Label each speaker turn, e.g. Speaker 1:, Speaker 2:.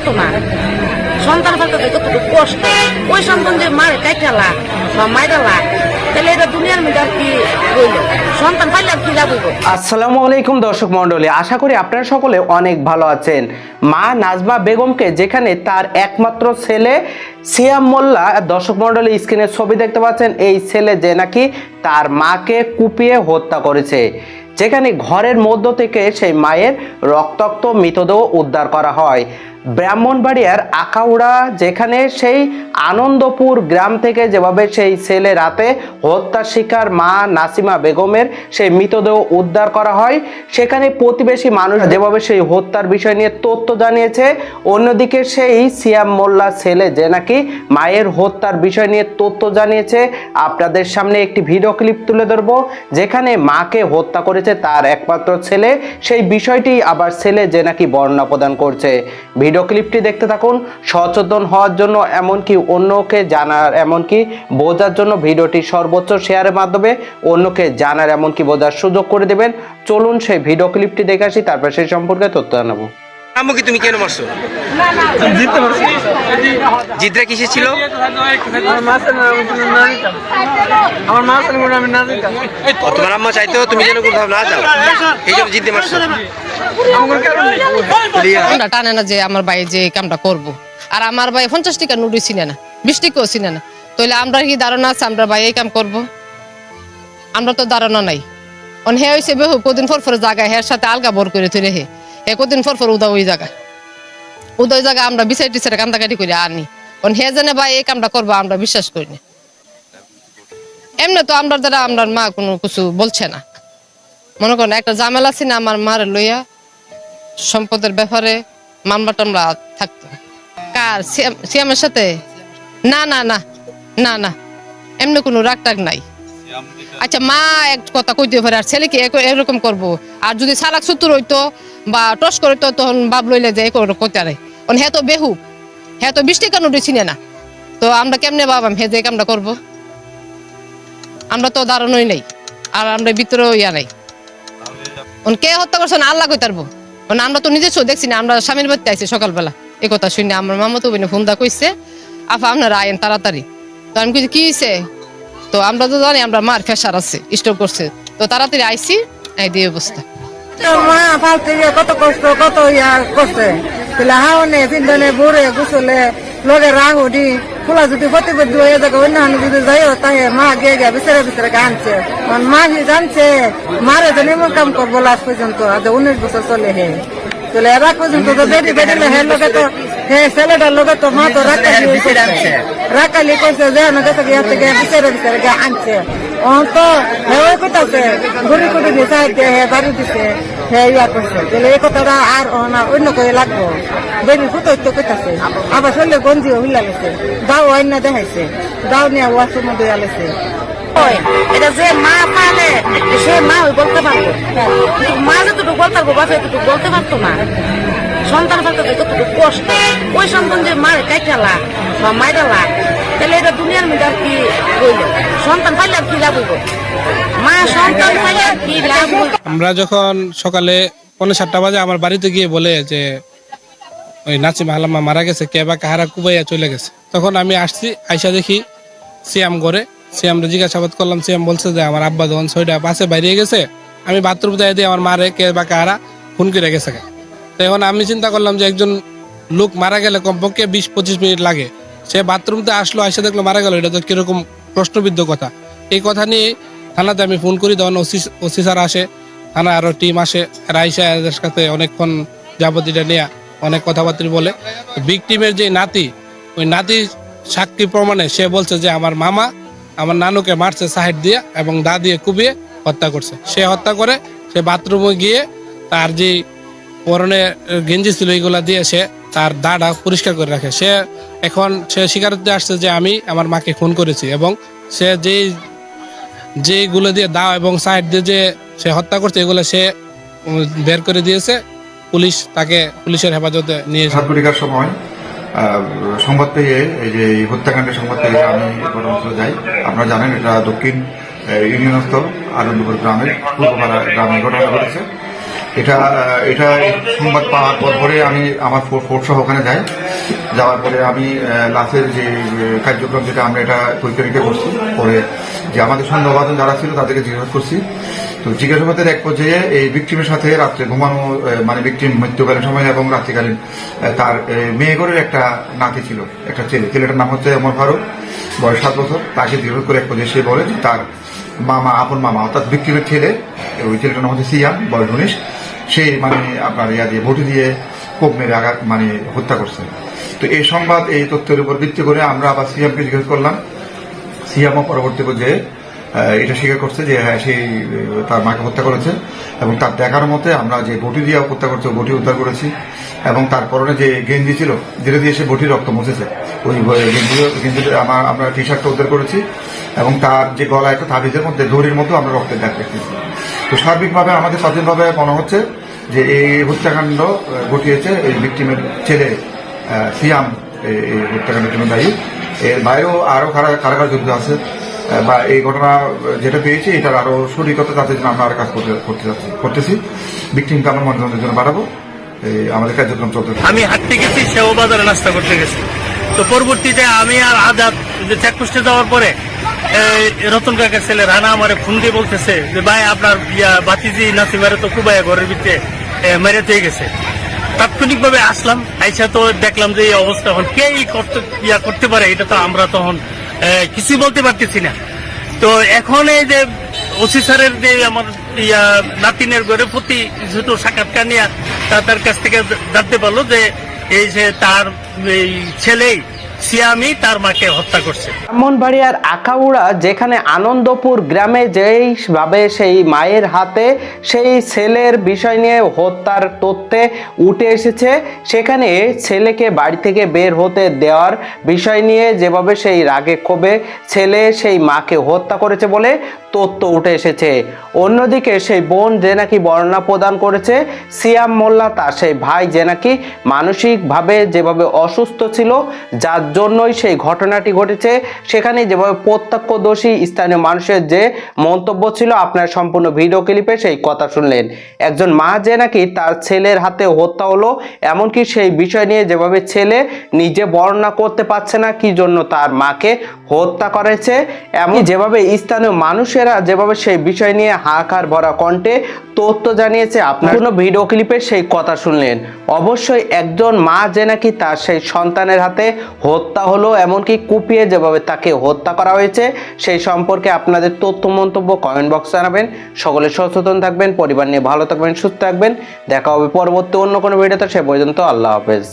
Speaker 1: পারতো না সন্তান ফেলতে কতটুকু কষ্ট। ওই সন্তান যে মারে কাইটালা বা মাইরালা তাহলে এটা
Speaker 2: আসসালামু আলাইকুম দর্শক মণ্ডলী, আশা করি আপনারা সকলে অনেক ভালো আছেন। মা নাজমা বেগমকে যেখানে তার একমাত্র ছেলে সিয়াম মোল্লা, দর্শক মণ্ডলী স্ক্রিনের ছবি দেখতে পাচ্ছেন, এই ছেলে যে নাকি তার মাকে কুপিয়ে হত্যা করেছে। যেখানে ঘরের মধ্য থেকে সেই মায়ের রক্তাক্ত মৃতদেহ উদ্ধার করা হয়। ব্রাহ্মণবাড়িয়ার আকাউড়া যেখানে সেই আনন্দপুর গ্রাম থেকে যেভাবে সেই ছেলে রাতে হত্যার শিকার মা নাসিমা বেগমের সেই মৃতদেহ উদ্ধার করা হয়, সেখানে প্রতিবেশী মানুষ যেভাবে সেই হত্যার বিষয় নিয়ে তথ্য জানিয়েছে, অন্যদিকে সেই সিয়াম মোল্লা ছেলে যে নাকি মায়ের হত্যার বিষয় নিয়ে তথ্য জানিয়েছে, আপনাদের সামনে একটি ভিডিও ক্লিপ তুলে ধরবো, যেখানে মাকে হত্যা করেছে তার একমাত্র ছেলে, সেই বিষয়টি আবার ছেলে যে নাকি বর্ণনা প্রদান করছে। ভিডিও ক্লিপটি দেখতে থাকুন। সচেতন হওয়ার জন্য এমনকি অন্যকে জানার, এমনকি বোঝার জন্য ভিডিওটি সর্বোচ্চ শেয়ারের মাধ্যমে অন্যকে জানার, এমনকি বোঝার সুযোগ করে দেবেন। চলুন সেই ভিডিও ক্লিপটি দেখে আসি, তারপর সেই সম্পর্কে তথ্য জানাব।
Speaker 3: আম্মুকে তুমি কেন মারছো?
Speaker 4: জিততে পারছি।
Speaker 3: জিদ্রা কিসে ছিল?
Speaker 4: আমার মা ছিল আমি না দিতাম
Speaker 3: তোমার আম্মা চাইতো তুমি যেন কোথাও না যাও। এই জন্য মারছো
Speaker 5: টানে না যে আমার ভাই যে এই কামটা করব। আর আমার ভাই পঞ্চাশ টাকা নুডি চিনে না বিশ টাকাও চিনে না। তাহলে আমরা কি ধারণা আছে আমরা ভাই এই কাম করব? আমরা তো ধারণা নাই। অন হে হয়েছে বেহু কদিন পর পর জায়গা হের সাথে আলগা বর করে তুলে হে। হে কদিন পর পর উদা ওই জায়গা উদা ওই জায়গা আমরা বিচার টিচারে কান্দাকাটি করে আনি। অন হে জানে ভাই, এই কামটা করব, আমরা বিশ্বাস করি না। এমনি তো আমরা দ্বারা আমরা মা কোনো কিছু বলছে না। মনে করেন, একটা ঝামেলা আছে না, আমার মার লইয়া সম্পদের ব্যাপারে মামলা টামলা থাকতো। কার? সিয়াম- সিয়ামের সাথে? না না না না না। এমনি কোনো রাগ টাগ নাই। আচ্ছা মা এক কথা কইতে পারে, আর ছেলেকে এরকম করব। আর যদি সালাক সুতুর হইতো বা টস করে তো তখন বাপ লইলে যে কইতে আরে। হ্যাঁ তো বেহু হ্যাঁ তো বৃষ্টি কেন চিনে না? তো আমরা কেমনে বাবাম, হে যে কামটা করব? আমরা তো দাঁড়ানোই নাই, আর আমরা ভিতরেও ইয়া নাই। ওন কে হত্যা করছে না আল্লাহ কই তারবো মানে আমরা তো নিজস্ব দেখছি না, আমরা স্বামীর বাড়িতে আইছি সকালবেলা। এ কথা শুনে আমার মামা তো বোনে ফোন দা কইছে, আফা, আপনারা আইন তাড়াতাড়ি। তো আমি কইছি, কি হইছে? তো আমরা তো জানি আমরা মার ফেসার আছে স্ট্রোক করছে। তো তাড়াতাড়ি আইছি, এই দিয়ে অবস্থা।
Speaker 1: মা ফালতে গিয়ে কত কষ্ট, কত ইয়া করছে। তাহলে হাওনে পিন্ডনে বুড়ে গুছলে লগে রাগ উঠি। ফুলা যদি প্রতিবদ্ধ হয়ে যাবে অন্য হানি যদি যাইও, তাহে মা গিয়ে গিয়ে বিচারে বিচারে আনছে মা যে জানছে, মারে যেন এমন কাম করব লাস্ট পর্যন্ত, আজ উনিশ বছর চলে হে। চলে এরা পর্যন্ত তো বেরি বেরিলে হে লোকে তো হে ছেলেটার লোকে তো মা তো রাখালি রাখালি কইছে যে না গেছে গিয়ে থেকে বিচারে বিচারে আনছে। ও তো ওই কোথাছে ঘুরি ঘুরি দিয়ে সাহায্য হে বাড়ি দিছে হে ইয়া করছে তাহলে এই কথাটা আর অন্য করে লাগবো। বেরি ফুটো তো কোথাছে আবার শরীরে গঞ্জি হইলা গেছে দাও অন্য দেখাইছে। দাও নিয়ে ওয়াশের মধ্যে আলেছে এটা যে মা পালে সে মা ওই বলতে পারব। কিন্তু মা যতটুকু বলতে পারব বাবা এতটুকু বলতে পারতো না। সন্তান ফেলতে কতটুকু কষ্ট। ওই যে মারে কাইটালা বা মাইরালা তাহলে এটা দুনিয়ার মধ্যে আর কি রইল? সন্তান পাইলে আর কি লাভ হইব? মা সন্তান পাইলে আর কি লাভ
Speaker 6: আমরা যখন সকালে পনেরো সাতটা বাজে আমার বাড়িতে গিয়ে বলে যে, ওই নাচিম হালাম্মা মারা গেছে, কে বা কাহারা কুবাইয়া চলে গেছে? তখন আমি আসছি, আইসা দেখি সিয়াম করে সিয়ামরে জিজ্ঞাসাবাদ করলাম, সিয়াম বলছে যে, আমার আব্বা যখন ছয়টা পাশে বাইরে গেছে, আমি বাথরুম যাই দিয়ে আমার মারে কে বা কাহারা ফোন করে গেছে এখন আমি চিন্তা করলাম যে, একজন লোক মারা গেলে কমপক্ষে বিশ পঁচিশ মিনিট লাগে। সে বাথরুমতে আসলো, আইসা দেখল মারা গেল। এটা তো কীরকম প্রশ্নবিদ্ধ কথা। এই কথা নিয়ে থানাতে আমি ফোন করি, তখন ওসি ওসি স্যার আসে। থানা আরও টিম আসে। এরা আইসা এদের সাথে অনেকক্ষণ যাবতীয় নেয়া অনেক কথাবার্তা বলে। বিগ টিমের যে নাতি, ওই নাতি সাক্ষী প্রমাণে সে বলছে যে আমার মামা আমার নানুকে মারছে সাহেব দিয়ে এবং দা দিয়ে কুবিয়ে হত্যা করছে। সে হত্যা করে, সে বাথরুমে গিয়ে তার যে পরনে গেঞ্জি ছিল এইগুলা দিয়ে সে তার দাটা পরিষ্কার করে রাখে। সে এখন সে স্বীকারোক্তি আসছে যে আমি আমার মাকে খুন করেছি এবং সে যেই যেগুলো দিয়ে দাও এবং সাইড দিয়ে যে সে হত্যা করছে, এগুলো সে বের করে দিয়েছে। পুলিশ তাকে, পুলিশের হেফাজতে নিয়ে
Speaker 7: সাত ঘটিকার সময় সংবাদ পেয়ে এই যে হত্যাকাণ্ডের সংবাদ পেয়ে আমি ঘটনাস্থলে যাই। আপনারা জানেন এটা দক্ষিণ ইউনিয়নস্থ আনন্দপুর গ্রামের, পূর্বপাড়া গ্রামে ঘটনা ঘটেছে। এটা এটা সংবাদ পাওয়ার পর পরে আমি আমার ফোর্স সহ ওখানে যাই। যাওয়ার পরে আমি লাশের যে কার্যক্রম যেটা আমরা এটা পরীক্ষা করছি, পরে যে আমাদের সন্দেহভাজন যারা ছিল তাদেরকে জিজ্ঞাসা করছি। তো জিজ্ঞাসাবাদের এক পর্যায়ে এই ভিক্টিমের সাথে রাত্রে ঘুমানো মানে ভিক্টিম মৃত্যুকালীন সময় এবং রাত্রিকালীন তার মেয়েগরের একটা নাতি ছিল, একটা ছেলে। ছেলেটার নাম হচ্ছে অমর ফারুক, বয়স সাত বছর। তাকে জিজ্ঞাসা করে এক পর্যায়ে সে বলে যে তার মামা, আপন মামা, অর্থাৎ ভিক্টিমের ছেলে, ওই ছেলেটার নাম হচ্ছে সিয়াম, বয়স উনিশ। সে মানে আপনার ইয়া দিয়ে, ভোটে দিয়ে কোপ মেরে আঘাত মানে হত্যা করছে। তো এই সংবাদ, এই তথ্যের উপর ভিত্তি করে আমরা আবার সিএমকে জিজ্ঞেস করলাম। সিএমও পরবর্তী পর্যায়ে এটা স্বীকার করছে যে হ্যাঁ সেই তার মাকে হত্যা করেছে এবং তার দেখার মতে আমরা যে বটি দিয়ে হত্যা করছে বটি উদ্ধার করেছি। এবং তার পরনে যে গেঞ্জি ছিল যেটা দিয়ে সে বটির রক্ত মুছেছে। ওই গেঞ্জি গেঞ্জি আমার টি শার্টটা উদ্ধার করেছি এবং তার যে গলা একটা তাবিজের মধ্যে, দড়ির মতো আমরা রক্তের দাগ দেখতেছি। তো সার্বিকভাবে আমাদের স্বাধীনভাবে মনে হচ্ছে যে এই হত্যাকাণ্ড ঘটিয়েছে এই ভিক্টিমের ছেলে সিয়াম, এই হত্যাকাণ্ডের জন্য দায়ী। এর বাইরেও আরও কারা- কারাগার যুদ্ধ আছে বা এই ঘটনা যেটা পেয়েছি, এটার আরও সঠিকতা যাতে জন্য আমরা আর কাজ করতে করতে যাচ্ছি, করতেছি। ভিক্টিমকে আমরা মনোরঞ্জনের জন্য বাড়াবো আমাদের কার্যক্রম চলতে
Speaker 8: আমি হাঁটতে গেছি সেও বাজারে নাস্তা করতে গেছি। তো পরবর্তীতে আমি আর আজাদ চেকপোস্টে যাওয়ার পরে রতন ছেলে রানা আমার ফোন দিয়ে বলতেছে যে ভাই আপনার বাতিজি তো কুবাইয়া ঘরের ভিতরে মেরে গেছে। তাৎক্ষণিকভাবে আসলাম আইসা তো দেখলাম যে এই অবস্থা এখন কে করতে ইয়া করতে পারে এটা তো আমরা তখন এ, কিছুই বলতে পারতেছি না। তো এখন এই যে ওসি স্যারের যে আমার ইয়া নাতিনের ঘরে প্রতি যেহেতু সাক্ষাৎকার নিয়ে তার কাছ থেকে জানতে পারল যে এই যে তার এই ছেলেই সিয়ামি তার মাকে হত্যা করছে।
Speaker 2: ব্রাহ্মণবাড়িয়ার আখাউড়া যেখানে আনন্দপুর গ্রামে যেইভাবে সেই মায়ের হাতে সেই ছেলের বিষয় নিয়ে হত্যার তথ্যে উঠে এসেছে, সেখানে ছেলেকে বাড়ি থেকে বের হতে দেওয়ার বিষয় নিয়ে যেভাবে সেই রাগে ক্ষোভে ছেলে সেই মাকে হত্যা করেছে বলে তথ্য উঠে এসেছে। অন্যদিকে সেই বোন যে নাকি বর্ণনা প্রদান করেছে, সিয়াম মোল্লা তার সেই ভাই যে নাকি মানসিকভাবে যেভাবে অসুস্থ ছিল, যার জন্যই সেই ঘটনাটি ঘটেছে। সেখানে যেভাবে প্রত্যক্ষদর্শী স্থানীয় মানুষের যে মন্তব্য ছিল, আপনার সম্পূর্ণ ভিডিও ক্লিপে সেই কথা শুনলেন। একজন মা যে নাকি তার ছেলের হাতে হত্যা হলো, এমনকি সেই বিষয় নিয়ে যেভাবে ছেলে নিজে বর্ণনা করতে পারছে না, কি জন্য তার মাকে হত্যা করেছে এমন যেভাবে স্থানীয় মানুষেরা যেভাবে সেই বিষয় নিয়ে হাহাকার ভরা কণ্ঠে তথ্য জানিয়েছে, আপনার কোনো ভিডিও ক্লিপে সেই কথা শুনলেন। অবশ্যই একজন মা যে নাকি তার সেই সন্তানের হাতে হত্যা হলো এমনকি কুপিয়ে যেভাবে তাকে হত্যা করা হয়েছে, সেই সম্পর্কে আপনাদের তথ্য মন্তব্য কমেন্ট বক্সে জানাবেন। সকলে সচেতন থাকবেন, পরিবার নিয়ে ভালো থাকবেন, সুস্থ থাকবেন। দেখা হবে পরবর্তী অন্য কোনো ভিডিওতে সে পর্যন্ত আল্লাহ হাফেজ।